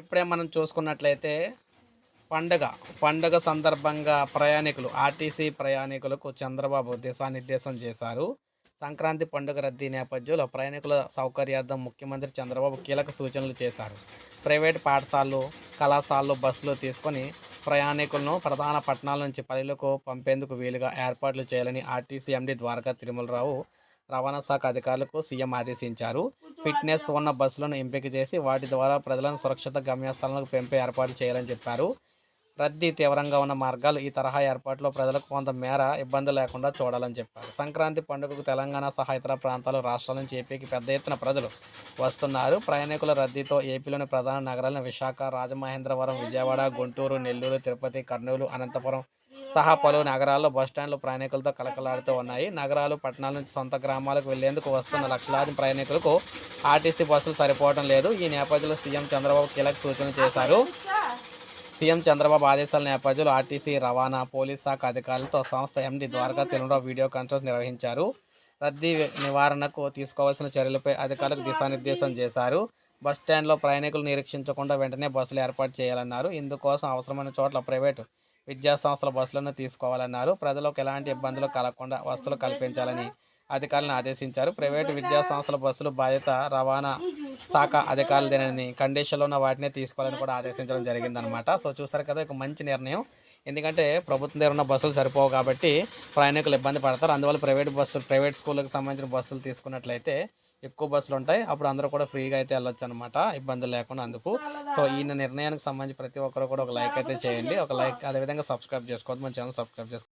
ఇప్పుడే మనం చూసుకున్నట్లయితే పండగ పండగ సందర్భంగా ప్రయాణికులు ఆర్టీసీ ప్రయాణికులకు చంద్రబాబు దిశానిర్దేశం చేశారు. సంక్రాంతి పండుగ రద్దీ నేపథ్యంలో ప్రయాణికుల సౌకర్యార్థం ముఖ్యమంత్రి చంద్రబాబు కీలక సూచనలు చేశారు. ప్రైవేట్ పాఠశాలలు కళాశాలలు బస్సులు తీసుకొని ప్రయాణికులను ప్రధాన పట్టణాల నుంచి పల్లెలకు పంపేందుకు వీలుగా ఏర్పాట్లు చేయాలని ఆర్టీసీ ఎండీ ద్వారకా తిరుమలరావు రవాణా శాఖ అధికారులకు సీఎం ఆదేశించారు. ఫిట్నెస్ ఉన్న బస్సులను ఎంపిక చేసి వాటి ద్వారా ప్రజలను సురక్షిత గమ్యస్థానాలకు పెంపే ఏర్పాటు చేయాలని చెప్పారు. రద్దీ తీవ్రంగా ఉన్న మార్గాలు ఈ తరహా ఏర్పాట్లో ప్రజలకు కొంత మేర ఇబ్బంది లేకుండా చూడాలని చెప్పారు. సంక్రాంతి పండుగకు తెలంగాణ సహా ఇతర ప్రాంతాలు రాష్ట్రాల నుంచి ఏపీకి పెద్ద ఎత్తున ప్రజలు వస్తున్నారు. ప్రయాణికుల రద్దీతో ఏపీలోని ప్రధాన నగరాలను విశాఖ రాజమహేంద్రవరం విజయవాడ గుంటూరు నెల్లూరు తిరుపతి కర్నూలు అనంతపురం సహా పలు నగరాల్లో బస్టాండ్లు ప్రయాణికులతో కలకలాడుతూ ఉన్నాయి. నగరాలు పట్టణాల నుంచి సొంత గ్రామాలకు వెళ్ళేందుకు వస్తున్న లక్షలాది ప్రయాణికులకు ఆర్టీసీ బస్సులు సరిపోవడం లేదు. ఈ నేపథ్యంలో సీఎం చంద్రబాబు కీలక సూచనలు చేశారు. సీఎం చంద్రబాబు ఆదేశాల నేపథ్యంలో ఆర్టీసీ రవాణా పోలీస్ శాఖ అధికారులతో సంస్థ MD Dwaraka Tirumala video conference నిర్వహించారు. రద్దీ నివారణకు తీసుకోవాల్సిన చర్యలపై అధికారులకు దిశానిర్దేశం చేశారు. బస్ స్టాండ్లో ప్రయాణికులు నిరీక్షించకుండా వెంటనే బస్సులు ఏర్పాటు చేయాలన్నారు. ఇందుకోసం అవసరమైన చోట్ల ప్రైవేటు విద్యా సంస్థల బస్సులను తీసుకోవాలన్నారు. ప్రజలకు ఎలాంటి ఇబ్బందులు కలగకుండా వసతులు కల్పించాలని అధికారులను ఆదేశించారు. ప్రైవేటు విద్యా సంస్థల బస్సులు బాధ్యత రవాణా శాఖ అధికారులదేనని కండిషన్లో ఉన్న వాటినే తీసుకోవాలని కూడా ఆదేశించడం జరిగిందనమాట సో చూసారు కదా ఒక మంచి నిర్ణయం. ఎందుకంటే ప్రభుత్వం దగ్గర ఉన్న బస్సులు సరిపోవు కాబట్టి ప్రయాణికులు ఇబ్బంది పడతారు. అందువల్ల ప్రైవేట్ బస్సులు ప్రైవేట్ స్కూళ్ళకి సంబంధించిన బస్సులు తీసుకున్నట్లయితే ఎక్కువ బస్సులు ఉంటాయి. అప్పుడు అందరూ కూడా ఫ్రీగా అయితే వెళ్ళొచ్చు అనమాట ఇబ్బందులు లేకుండా అందుకు. సో ఈ నిర్ణయానికి సంబంధించి ప్రతి ఒక్కరు కూడా ఒక లైక్ అయితే చేయండి. ఒక లైక్ అదేవిధంగా సబ్స్క్రైబ్ చేసుకోవద్దు. మన ఛానల్ సబ్స్క్రైబ్ చేసుకోండి